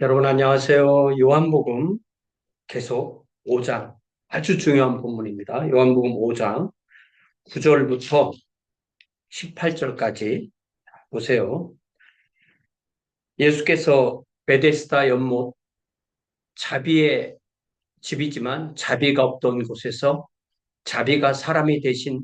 여러분 안녕하세요. 요한복음 계속 5장 아주 중요한 본문입니다. 요한복음 5장 9절부터 18절까지 보세요. 예수께서 베데스다 연못 자비의 집이지만 자비가 없던 곳에서 자비가 사람이 되신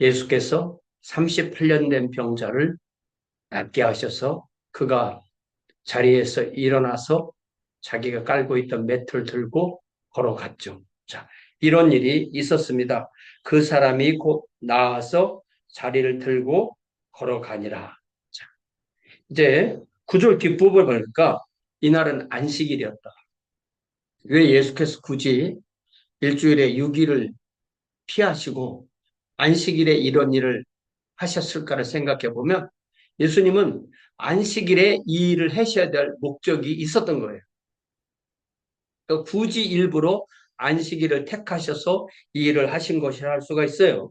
예수께서 38년 된 병자를 낫게 하셔서 그가 자리에서 일어나서 자기가 깔고 있던 매트를 들고 걸어갔죠. 자, 이런 일이 있었습니다. 그 사람이 곧 나와서 자리를 들고 걸어가니라. 자, 이제 구절 뒷부분을 보니까 이날은 안식일이었다. 왜 예수께서 굳이 일주일에 6일을 피하시고 안식일에 이런 일을 하셨을까를 생각해 보면 예수님은 안식일에 이 일을 하셔야 될 목적이 있었던 거예요. 그러니까 굳이 일부러 안식일을 택하셔서 이 일을 하신 것이라 할 수가 있어요.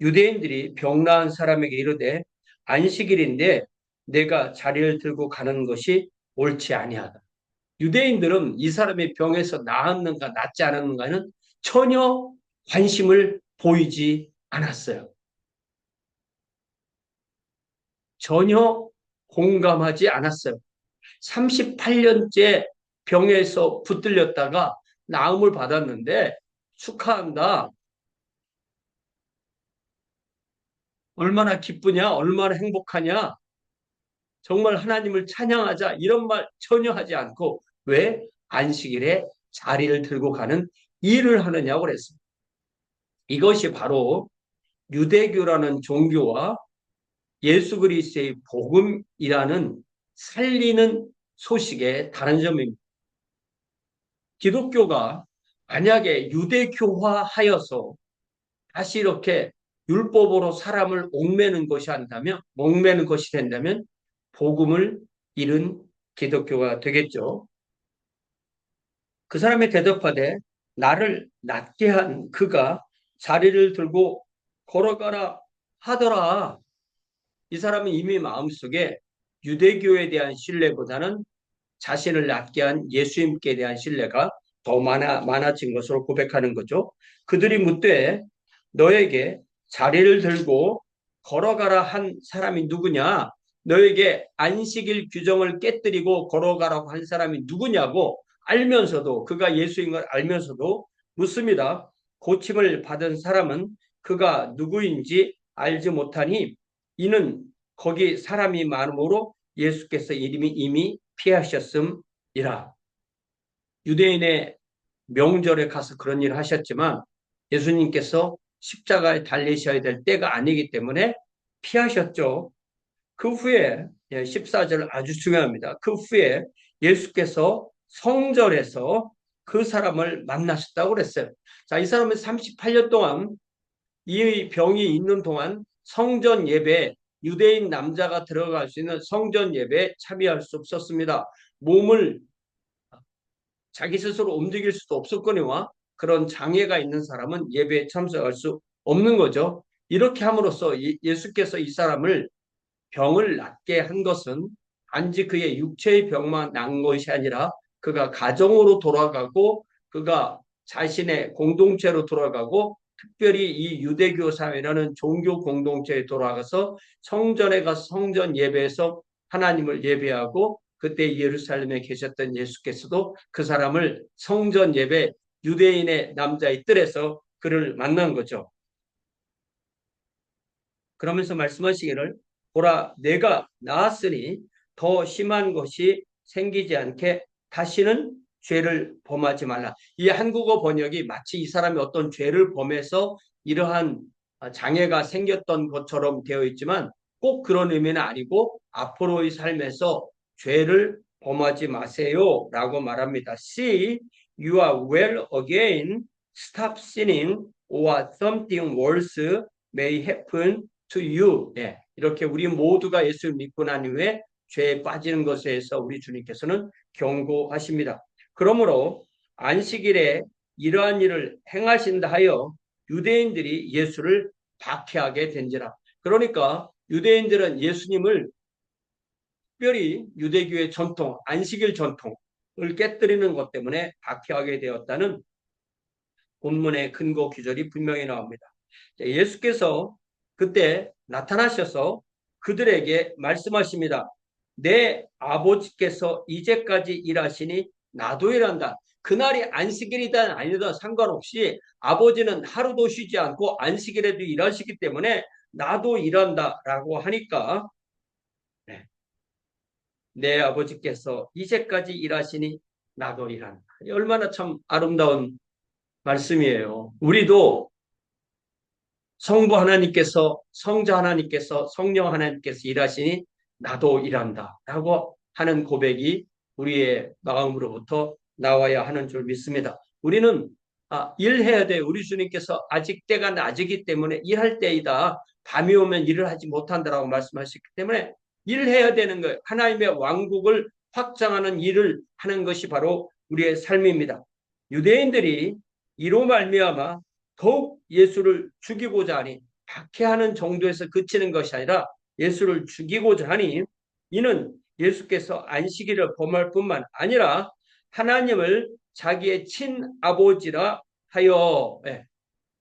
유대인들이 병 나은 사람에게 이르되 안식일인데 내가 자리를 들고 가는 것이 옳지 아니하다. 유대인들은 이 사람이 병에서 나았는가 낫지 않았는가는 전혀 관심을 보이지 않았어요. 전혀 공감하지 않았어요. 38년째 병에서 붙들렸다가 나음을 받았는데 축하한다. 얼마나 기쁘냐, 얼마나 행복하냐. 정말 하나님을 찬양하자 이런 말 전혀 하지 않고 왜 안식일에 자리를 들고 가는 일을 하느냐고 그랬습니다. 이것이 바로 유대교라는 종교와 예수 그리스도의 복음이라는 살리는 소식의 다른 점입니다. 기독교가 만약에 유대교화하여서 다시 이렇게 율법으로 사람을 옥매는 것이 한다면, 목매는 것이 된다면 복음을 잃은 기독교가 되겠죠. 그 사람의 대답하되 나를 낫게 한 그가 자리를 들고 걸어가라 하더라. 이 사람은 이미 마음속에 유대교에 대한 신뢰보다는 자신을 낫게 한 예수님께 대한 신뢰가 더 많아, 많아진 것으로 고백하는 거죠. 그들이 묻되 너에게 자리를 들고 걸어가라 한 사람이 누구냐? 너에게 안식일 규정을 깨뜨리고 걸어가라고 한 사람이 누구냐고 알면서도 그가 예수인 걸 알면서도 묻습니다. 고침을 받은 사람은 그가 누구인지 알지 못하니 이는 거기 사람이 많으므로 예수께서 이름이 이미 피하셨음이라. 유대인의 명절에 가서 그런 일을 하셨지만 예수님께서 십자가에 달리셔야 될 때가 아니기 때문에 피하셨죠. 그 후에 14절 예, 아주 중요합니다. 그 후에 예수께서 성전에서 그 사람을 만나셨다고 그랬어요. 자, 이 사람은 38년 동안 이 병이 있는 동안 성전 예배 유대인 남자가 들어갈 수 있는 성전 예배에 참여할 수 없었습니다. 몸을 자기 스스로 움직일 수도 없었거니와 그런 장애가 있는 사람은 예배에 참석할 수 없는 거죠. 이렇게 함으로써 예수께서 이 사람을 병을 낫게 한 것은 단지 그의 육체의 병만 난 것이 아니라 그가 가정으로 돌아가고 그가 자신의 공동체로 돌아가고 특별히 이 유대교 사회라는 종교 공동체에 돌아가서 성전에 가서 성전 예배에서 하나님을 예배하고 그때 예루살렘에 계셨던 예수께서도 그 사람을 성전 예배 유대인의 남자의 뜰에서 그를 만난 거죠. 그러면서 말씀하시기를 보라 내가 나았으니 더 심한 것이 생기지 않게 다시는 죄를 범하지 말라. 이 한국어 번역이 마치 이 사람이 어떤 죄를 범해서 이러한 장애가 생겼던 것처럼 되어 있지만 꼭 그런 의미는 아니고 앞으로의 삶에서 죄를 범하지 마세요 라고 말합니다. See, you are well again. Stop sinning or something worse may happen to you. 네, 이렇게 우리 모두가 예수를 믿고 난 이후에 죄에 빠지는 것에 대해서 우리 주님께서는 경고하십니다. 그러므로 안식일에 이러한 일을 행하신다 하여 유대인들이 예수를 박해하게 된지라. 그러니까 유대인들은 예수님을 특별히 유대교의 전통, 안식일 전통, 깨뜨리는 것 때문에 박해하게 되었다는 본문의 근거 기절이 분명히 나옵니다. 예수께서 그때 나타나셔서 그들에게 말씀하십니다. 내 아버지께서 이제까지 일하시니 나도 일한다. 그날이 안식일이든 아니든 상관없이 아버지는 하루도 쉬지 않고 안식일에도 일하시기 때문에 나도 일한다 라고 하니까 네. 내 아버지께서 이제까지 일하시니 나도 일한다. 얼마나 참 아름다운 말씀이에요. 우리도 성부 하나님께서 성자 하나님께서 성령 하나님께서 일하시니 나도 일한다 라고 하는 고백이 우리의 마음으로부터 나와야 하는 줄 믿습니다. 우리는 아, 일해야 돼. 우리 주님께서 아직 때가 낮이기 때문에 일할 때이다. 밤이 오면 일을 하지 못한다라고 말씀하셨기 때문에 일해야 되는 거예요. 하나님의 왕국을 확장하는 일을 하는 것이 바로 우리의 삶입니다. 유대인들이 이로 말미암아 더욱 예수를 죽이고자 하니 박해하는 정도에서 그치는 것이 아니라 예수를 죽이고자 하니 이는 예수께서 안식일을 범할 뿐만 아니라 하나님을 자기의 친아버지라 하여 예,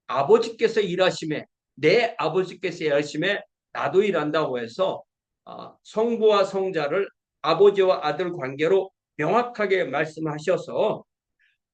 아버지께서 일하심에 내 아버지께서 일하심에 나도 일한다고 해서 어, 성부와 성자를 아버지와 아들 관계로 명확하게 말씀하셔서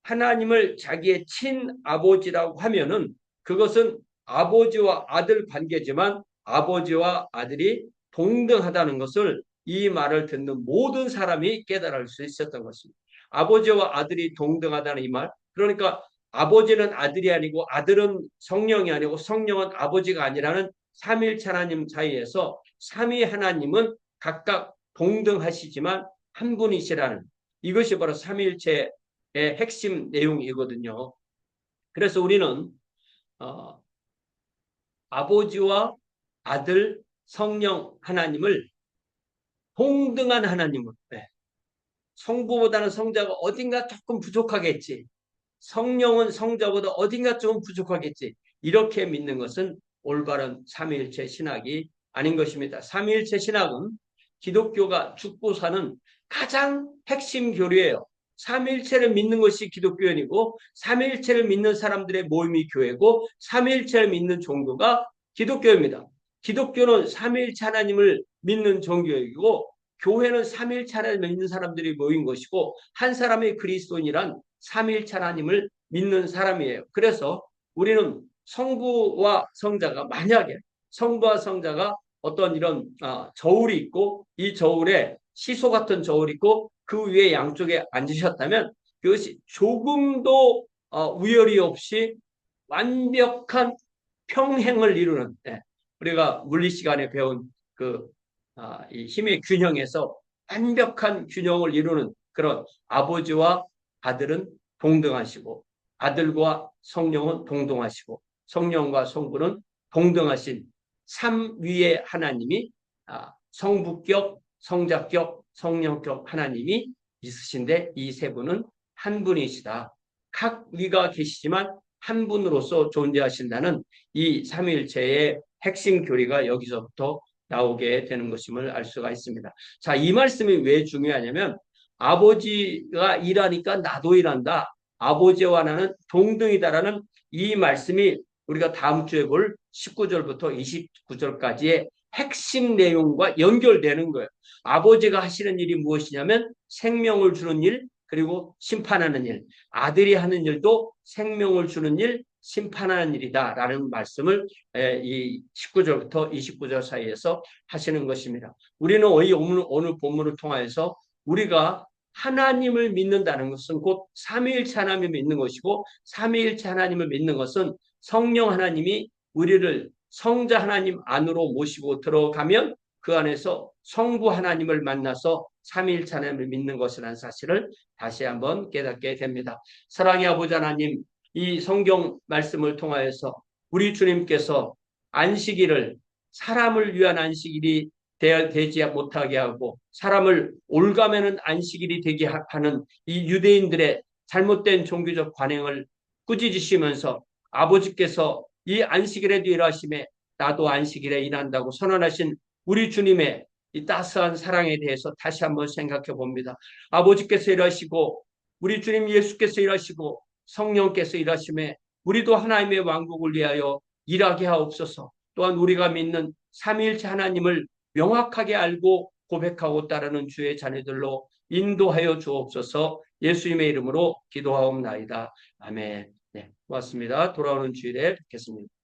하나님을 자기의 친아버지라고 하면은 그것은 아버지와 아들 관계지만 아버지와 아들이 동등하다는 것을 이 말을 듣는 모든 사람이 깨달을 수 있었던 것입니다. 아버지와 아들이 동등하다는 이 말. 그러니까 아버지는 아들이 아니고 아들은 성령이 아니고 성령은 아버지가 아니라는 삼일체 하나님 사이에서 삼위 하나님은 각각 동등하시지만 한 분이시라는 이것이 바로 삼일체의 핵심 내용이거든요. 그래서 우리는 어, 아버지와 아들, 성령 하나님을 동등한 하나님을 네. 성부보다는 성자가 어딘가 조금 부족하겠지. 성령은 성자보다 어딘가 좀 부족하겠지. 이렇게 믿는 것은 올바른 삼위일체 신학이 아닌 것입니다. 삼위일체 신학은 기독교가 죽고 사는 가장 핵심 교리예요. 삼일체를 믿는 것이 기독교인이고 삼일체를 믿는 사람들의 모임이 교회고 삼일체를 믿는 종교가 기독교입니다. 기독교는 삼일체 하나님을 믿는 종교이고 교회는 삼일체 하나님을 믿는 사람들이 모인 것이고 한 사람의 그리스도인이란 삼일체 하나님을 믿는 사람이에요. 그래서 우리는 성부와 성자가 만약에 성부와 성자가 어떤 이런 아, 저울이 있고 이 저울에 시소 같은 저울이 있고 그 위에 양쪽에 앉으셨다면 그것이 조금도 어, 우열이 없이 완벽한 평행을 이루는 네. 우리가 물리 시간에 배운 그 아, 이 힘의 균형에서 완벽한 균형을 이루는 그런 아버지와 아들은 동등하시고 아들과 성령은 동등하시고 성령과 성부는 동등하신 삼위의 하나님이 아, 성부격, 성자격, 성령격 하나님이 있으신데 이 세 분은 한 분이시다. 각 위가 계시지만 한 분으로서 존재하신다는 이 삼일체의 핵심 교리가 여기서부터 나오게 되는 것임을 알 수가 있습니다. 자, 이 말씀이 왜 중요하냐면 아버지가 일하니까 나도 일한다. 아버지와 나는 동등이다라는 이 말씀이 우리가 다음 주에 볼 19절부터 29절까지의 핵심 내용과 연결되는 거예요. 아버지가 하시는 일이 무엇이냐면 생명을 주는 일, 그리고 심판하는 일. 아들이 하는 일도 생명을 주는 일, 심판하는 일이다라는 말씀을 이 19절부터 29절 사이에서 하시는 것입니다. 우리는 이 오늘, 오늘 본문을 통하여서 우리가 하나님을 믿는다는 것은 곧 삼위일체 하나님을 믿는 것이고 삼위일체 하나님을 믿는 것은 성령 하나님이 우리를 성자 하나님 안으로 모시고 들어가면 그 안에서 성부 하나님을 만나서 삼위일체 하나님을 믿는 것이라는 사실을 다시 한번 깨닫게 됩니다. 사랑의 아버지 하나님 이 성경 말씀을 통하여서 우리 주님께서 안식일을 사람을 위한 안식일이 되지 못하게 하고 사람을 올가매는 안식일이 되게 하는 이 유대인들의 잘못된 종교적 관행을 꾸짖으시면서 아버지께서 이 안식일에도 일하심에 나도 안식일에 일한다고 선언하신 우리 주님의 이 따스한 사랑에 대해서 다시 한번 생각해 봅니다. 아버지께서 일하시고 우리 주님 예수께서 일하시고 성령께서 일하심에 우리도 하나님의 왕국을 위하여 일하게 하옵소서. 또한 우리가 믿는 삼위일체 하나님을 명확하게 알고 고백하고 따르는 주의 자녀들로 인도하여 주옵소서. 예수님의 이름으로 기도하옵나이다. 아멘. 네, 고맙습니다. 돌아오는 주일에 뵙겠습니다.